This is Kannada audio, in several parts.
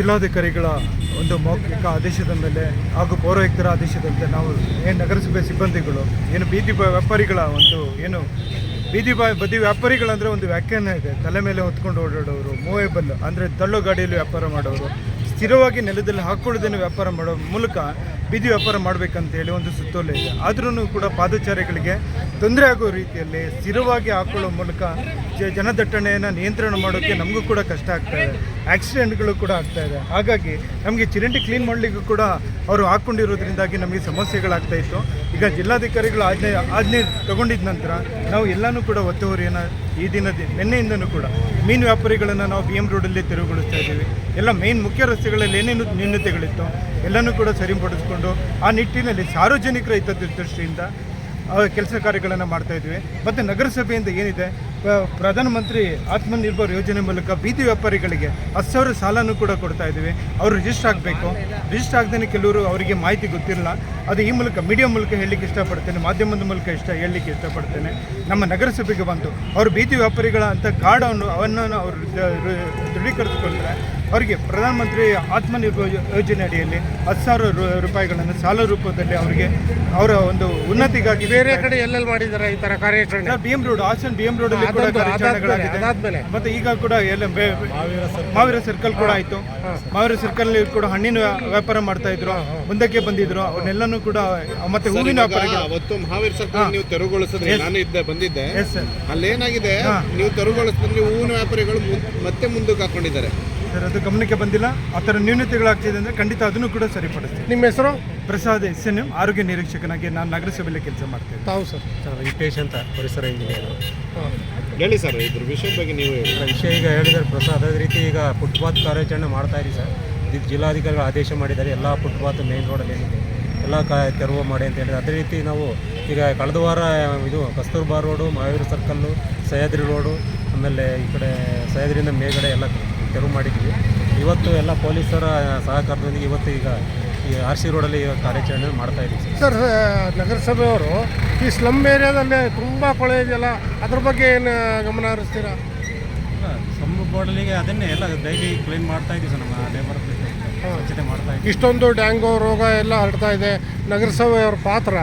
ಜಿಲ್ಲಾಧಿಕಾರಿಗಳ ಒಂದು ಮೌಖಿಕ ಆದೇಶದ ಮೇಲೆ ಹಾಗೂ ಪೌರಾಯುಕ್ತರ ಆದೇಶದಂತೆ ನಾವು ಏನು ನಗರಸಭೆ ಸಿಬ್ಬಂದಿಗಳು, ಏನು ಬೀದಿ ವ್ಯಾಪಾರಿಗಳ ಒಂದು ಏನು ಬೀದಿ ಬಾ ಬದಿ ವ್ಯಾಪಾರಿಗಳಂದರೆ ಒಂದು ವ್ಯಾಖ್ಯಾನ ಇದೆ. ತಲೆ ಮೇಲೆ ಹೊತ್ಕೊಂಡು ಓಡಾಡೋರು ಮೂವೇಬಲ್ ಅಂದರೆ ತಳ್ಳು ಗಾಡಿಯಲ್ಲಿ ವ್ಯಾಪಾರ ಮಾಡೋರು, ಸ್ಥಿರವಾಗಿ ನೆಲದಲ್ಲಿ ಹಾಕ್ಕೊಳ್ಳೋದನ್ನು ವ್ಯಾಪಾರ ಮಾಡೋ ಮೂಲಕ ಬೀದಿ ವ್ಯಾಪಾರ ಮಾಡಬೇಕಂತೇಳಿ ಒಂದು ಸುತ್ತೋಲೆ ಇದೆ. ಆದ್ರೂ ಕೂಡ ಪಾದಚಾರಿಗಳಿಗೆ ತೊಂದರೆ ಆಗೋ ರೀತಿಯಲ್ಲಿ ಸ್ಥಿರವಾಗಿ ಹಾಕೊಳ್ಳೋ ಮೂಲಕ ಜನದಟ್ಟಣೆಯನ್ನು ನಿಯಂತ್ರಣ ಮಾಡೋಕ್ಕೆ ನಮಗೂ ಕೂಡ ಕಷ್ಟ ಆಗ್ತಾ ಇದೆ. ಆಕ್ಸಿಡೆಂಟ್ಗಳು ಕೂಡ ಆಗ್ತಾ ಇದೆ. ಹಾಗಾಗಿ ನಮಗೆ ಚಿರಂಡಿ ಕ್ಲೀನ್ ಮಾಡಲಿಕ್ಕೂ ಕೂಡ ಅವರು ಹಾಕ್ಕೊಂಡಿರೋದ್ರಿಂದಾಗಿ ನಮಗೆ ಸಮಸ್ಯೆಗಳಾಗ್ತಾ ಇತ್ತು. ಈಗ ಜಿಲ್ಲಾಧಿಕಾರಿಗಳು ಆಜ್ಞೆ ಆಜ್ಞೆ ತಗೊಂಡಿದ ನಂತರ ನಾವು ಎಲ್ಲನೂ ಕೂಡ ಒತ್ತುವರಿಯನ್ನು ಈ ದಿನದ ನಿನ್ನೆಯಿಂದನೂ ಕೂಡ ಮೀನು ವ್ಯಾಪಾರಿಗಳನ್ನು ನಾವು ಬಿ ಎಂ ರೋಡಲ್ಲಿ ತೆರವುಗೊಳಿಸ್ತಾ ಇದ್ದೀವಿ. ಎಲ್ಲ ಮೇನ್ ಮುಖ್ಯ ರಸ್ತೆಗಳಲ್ಲಿ ಏನೇನು ನ್ಯೂನತೆಗಳಿತ್ತು ಎಲ್ಲನೂ ಕೂಡ ಸರಿಪಡಿಸ್ಕೊಂಡು ಆ ನಿಟ್ಟಿನಲ್ಲಿ ಸಾರ್ವಜನಿಕರ ಹಿತದೃಷ್ಟಿಯಿಂದ ಕೆಲಸ ಕಾರ್ಯಗಳನ್ನು ಮಾಡ್ತಾ ಇದ್ದೀವಿ ಮತ್ತು ನಗರಸಭೆಯಿಂದ ಏನಿದೆ ಪ್ರಧಾನಮಂತ್ರಿ ಆತ್ಮನಿರ್ಭರ್ ಯೋಜನೆ ಮೂಲಕ ಬೀದಿ ವ್ಯಾಪಾರಿಗಳಿಗೆ ಹತ್ತು ಸಾವಿರ ಸಾಲನೂ ಕೂಡ ಕೊಡ್ತಾ ಇದ್ದೀವಿ ಅವರು ರಿಜಿಸ್ಟರ್ ಆಗಬೇಕು. ರಿಜಿಸ್ಟರ್ ಆಗದೇ ಕೆಲವರು ಅವರಿಗೆ ಮಾಹಿತಿ ಗೊತ್ತಿರಲ್ಲ ಅದು ಈ ಮೂಲಕ ಮೀಡಿಯಾ ಮೂಲಕ ಹೇಳಲಿಕ್ಕೆ ಇಷ್ಟಪಡ್ತೇನೆ, ಮಾಧ್ಯಮದ ಮೂಲಕ ಇಷ್ಟ, ಹೇಳಲಿಕ್ಕೆ ಇಷ್ಟಪಡ್ತೇನೆ. ನಮ್ಮ ನಗರಸಭೆಗೆ ಬಂದು ಅವರು ಬೀದಿ ವ್ಯಾಪಾರಿಗಳ ಅಂತ ಕಾರ್ಡನ್ನು ಅವನ್ನು ಅವರು ದೃಢೀಕರಿಸಿಕೊಂಡ್ರೆ ಅವರಿಗೆ ಪ್ರಧಾನಮಂತ್ರಿ ಆತ್ಮನಿರ್ಭರ ಯೋಜನೆ ಅಡಿಯಲ್ಲಿ ಹತ್ತು ಸಾವಿರ ರು- ರೂಪಾಯಿಗಳನ್ನು ಸಾಲ ರೂಪದಲ್ಲಿ ಅವರಿಗೆ ಅವರ ಒಂದು ಉನ್ನತಿಗಾಗಿ ಬೇರೆ ಕಡೆ ಎಲ್ಲೆಲ್ಲಿ ಮಾಡಿದ್ದಾರೆ ಈ ತರ ಕಾರ್ಯಾಚರಣೆ? B M road Hassan B M road ಅಲ್ಲಿ ಕೂಡ ಕಾರ್ಯಾಚರಣೆಗಳಾಗಿದೆ. ಮತ್ತೆ ಈಗ ಕೂಡ ಎಲ್ಲ ಬೆ- ಮಾವಿರ ಸರ್ಕಲ್ ಕೂಡ ಆಯ್ತು. ಮಾವಿರ ಸರ್ಕಲ್ ಕೂಡ ಹಣ್ಣಿನ ವ್ಯಾ- ವ್ಯಾಪಾರ ಮಾಡ್ತಾ ಇದ್ರು ಮುಂದಕ್ಕೆ ಬಂದಿದ್ರು ಅವ್ರನ್ನೆಲ್ಲನೂ ಕೂಡ ಮತ್ತೆ ಹೂವಿನ ವ್ಯಾಪಾರ ಅವತ್ತು ಮಹಾವೀರ್ ಸರ್ಕಲ್ ನೀವು ತೆರವುಗೊಳಿಸಿದ್ರೆ ನಾನು ಇದ್ದೆ ಬಂದಿದ್ದೆ. ಅಲ್ಲೇನಾಗಿದೆ? ನೀವು ತೆರವುಗೊಳಿಸಿದ್ರೆ ಹೂವಿನ ವ್ಯಾಪಾರಿಗಳು ಮತ್ತೆ ಮುಂದಕ್ಕೆ ಹಾಕೊಂಡಿದ್ದಾರೆ. ಸರ್ ಅದು ಗಮನಕ್ಕೆ ಬಂದಿಲ್ಲ. ಆ ಥರ ನ್ಯೂನತೆಗಳಾಗ್ತಿದೆ ಅಂದರೆ ಖಂಡಿತ ಅದನ್ನು ಕೂಡ ಸರಿಪಡಿಸ್ತೀವಿ ನಿಮ್ಮ ಹೆಸರು? ಪ್ರಸಾದ್ ಎಸ್ ಎನ್ ಎಂ ಆರೋಗ್ಯ ನಿರೀಕ್ಷಕನಾಗಿ ನಾನು ನಗರಸಭೆಯಲ್ಲಿ ಕೆಲಸ ಮಾಡ್ತೇನೆ ತಾವು ಸರ್. ಸರ್ ವೆಂಕಟೇಶ್ ಅಂತ ಪರಿಸರ ಇಂಜಿನಿಯರ್ ಹೇಳಿ ಸರ್ ಇದ್ರ ವಿಷಯದ ಬಗ್ಗೆ ನೀವು ಹೇಳಿ. ವಿಷಯ ಈಗ ಹೇಳಿದರೆ ಪ್ರಸಾದ್ ಅದೇ ರೀತಿ ಈಗ ಫುಟ್ಪಾತ್ ಕಾರ್ಯಾಚರಣೆ ಮಾಡ್ತಾ ಇರಿ ಸರ್. ಇದಕ್ಕೆ ಜಿಲ್ಲಾಧಿಕಾರಿಗಳು ಆದೇಶ ಮಾಡಿದ್ದಾರೆ ಎಲ್ಲ ಫುಟ್ಪಾತ್ ಮೇನ್ ರೋಡಲ್ಲಿ ಏನಿದೆ ಎಲ್ಲ ಕ ತೆರವು ಮಾಡಿ ಅಂತ ಹೇಳಿದ್ರೆ ಅದೇ ರೀತಿ ನಾವು ಈಗ ಕಳೆದ ವಾರ ಇದು Kasturba road Mahaveera circle Sahyadri road ಆಮೇಲೆ ಈ ಕಡೆ ಸಹ್ಯಾದ್ರಿಯಿಂದ ಮೇಲ್ಗಡೆ ಎಲ್ಲ ತೆರವು ಮಾಡಿದ್ವಿ ಇವತ್ತು ಎಲ್ಲ ಪೊಲೀಸರ ಸಹಕಾರದೊಂದಿಗೆ ಇವತ್ತು ಈಗ ಈ ಆರ್ ಸಿ ರೋಡಲ್ಲಿ ಕಾರ್ಯಾಚರಣೆ ಮಾಡ್ತಾ ಇದ್ದೀವಿ. ಸರ್ ನಗರಸಭೆಯವರು ಈ ಸ್ಲಮ್ ಏರಿಯಾದಲ್ಲಿ ತುಂಬ ಕೊಳೆ ಇದೆಯಲ್ಲ ಅದ್ರ ಬಗ್ಗೆ ಏನು ಗಮನ ಹರಿಸ್ತೀರಾ? ಸ್ಲಮ್ ಬೋರ್ಡಲ್ಲಿಗೆ ಅದನ್ನೇ ಎಲ್ಲ ಡೈಲಿ ಕ್ಲೀನ್ ಮಾಡ್ತಾ ಇದ್ದೀವಿ ಸರ್ ನಮ್ಮ ಲೇಬರ್ ಸ್ವಚ್ಛತೆ ಮಾಡ್ತಾ ಇದ್ದೀವಿ. ಇಷ್ಟೊಂದು ಡ್ಯಾಂಗೋ ರೋಗ ಎಲ್ಲ ಹರಡ್ತಾ ಇದೆ. ನಗರಸಭೆಯವ್ರ ಪಾತ್ರ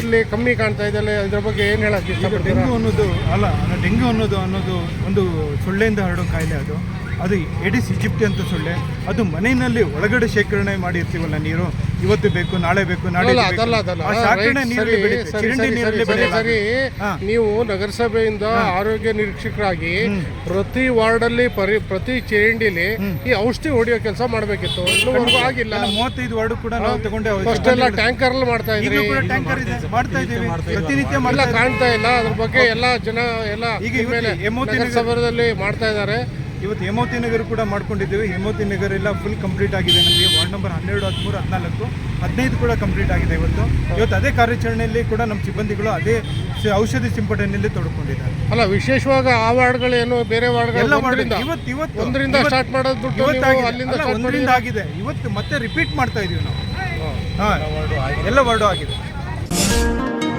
ಇಲ್ಲಿ ಕಮ್ಮಿ ಕಾಣ್ತಾ ಇದೆ ಅಲ್ಲ, ಇದ್ರ ಬಗ್ಗೆ ಏನು ಹೇಳಕ್ಕೆ ಡೆಂಗ್ಯೂ ಅನ್ನೋದು ಅಲ್ಲ ಡೆಂಗು ಅನ್ನೋದು ಅನ್ನೋದು ಒಂದು ಸೊಳ್ಳೆಯಿಂದ ಹರಡೋ ಕಾಯಿಲೆ ಅದು. ಅದು ಎಡಿಸ್ ಇಜಿಪ್ಟಿ ಅಂತ ಸೊಳ್ಳೆ. ಅದು ಮನೆಯಲ್ಲಿ ಒಳಗಡೆ ಶೇಖರಣೆ ಮಾಡಿರ್ತೀವಲ್ಲ ನೀರು. ಇವತ್ತು ಬೇಕು ನಾಳೆ ಬೇಕು ನಾಳೆ ಅಲ್ಲ ಅದಲ್ಲ ಅದಲ್ಲ. ನೀರಲ್ಲಿ ಚರಂಡಿ ನೀರಲ್ಲಿ ಸರಿ. ನೀವು ನಗರಸಭೆಯಿಂದ ಆರೋಗ್ಯ ನಿರೀಕ್ಷಕರಾಗಿ ಪ್ರತಿ ವಾರ್ಡಲ್ಲಿ ಅಲ್ಲಿ ಪ್ರತಿ ಚರಂಡಿಲಿ ಈ ಔಷಧಿ ಹೊಡೆಯೋ ಕೆಲಸ ಮಾಡಬೇಕಿತ್ತು. ಇನ್ನೂವರೆಗೂ ಆಗಿಲ್ಲ. ಮೂವತ್ತೈದು ವಾರ್ಡ್ ಕೂಡ ನಾವು ತಗೊಂಡೆ ಫಸ್ಟ್ ಎಲ್ಲ ಟ್ಯಾಂಕರ್ ಅಲ್ಲಿ ಮಾಡ್ತಾ ಇದ್ರಿ. ಈಗಲೂ ಕೂಡ ಟ್ಯಾಂಕರ್ ಇದೆ. ಮಾಡ್ತಾ ಇದ್ದೀವಿ. ಪ್ರತಿನಿತ್ಯ ಎಲ್ಲ ಮಾಡ್ತಾ ಕಾಣ್ತಾ ಇಲ್ಲ. ಅದ್ರ ಬಗ್ಗೆ ಎಲ್ಲ ಜನ ಎಲ್ಲ ಈಗ ಮೇಲೆ ನಗರಸಭೆಯಲ್ಲಿ ಮಾಡ್ತಾ ಇದ್ದಾರೆ. ಇವತ್ತು ಹೇಮಾವತಿ ನಗರ ಕೂಡ ಮಾಡ್ಕೊಂಡಿದ್ದೀವಿ. ಹೇಮಾವತಿ ನಗರ ಎಲ್ಲ ಫುಲ್ ಕಂಪ್ಲೀಟ್ ಆಗಿದೆ ನಮಗೆ. ವಾರ್ಡ್ ನಂಬರ್ ಹನ್ನೆರಡು ಹದಿಮೂರು ಹದಿನಾಲ್ಕು ಹದಿನೈದು ಕೂಡ ಕಂಪ್ಲೀಟ್ ಆಗಿದೆ ಇವತ್ತು. ಇವತ್ತು ಅದೇ ಕಾರ್ಯಾಚರಣೆಯಲ್ಲಿ ಕೂಡ ನಮ್ಮ ಸಿಬ್ಬಂದಿಗಳು ಅದೇ ಔಷಧಿ ಸಿಂಪಡಣೆಯಲ್ಲಿ ತೊಡ್ಕೊಂಡಿದ್ದಾರೆ. ಅಲ್ಲ ವಿಶೇಷವಾಗಿ ಆ ವಾರ್ಡ್ಗಳೇನು ಬೇರೆ ವಾರ್ಡ್ಗಳೆಲ್ಲ ವಾರ್ಡ್ಗಳು. ಇವತ್ತು ಇವತ್ತು ಒಂದರಿಂದ ಸ್ಟಾರ್ಟ್ ಮಾಡೋದು ಒಂದರಿಂದ ಆಗಿದೆ. ಇವತ್ತು ಮತ್ತೆ ರಿಪೀಟ್ ಮಾಡ್ತಾ ಇದೀವಿ ನಾವು. ಹಾ. ಎಲ್ಲ ವಾರ್ಡು ಆಗಿದೆ.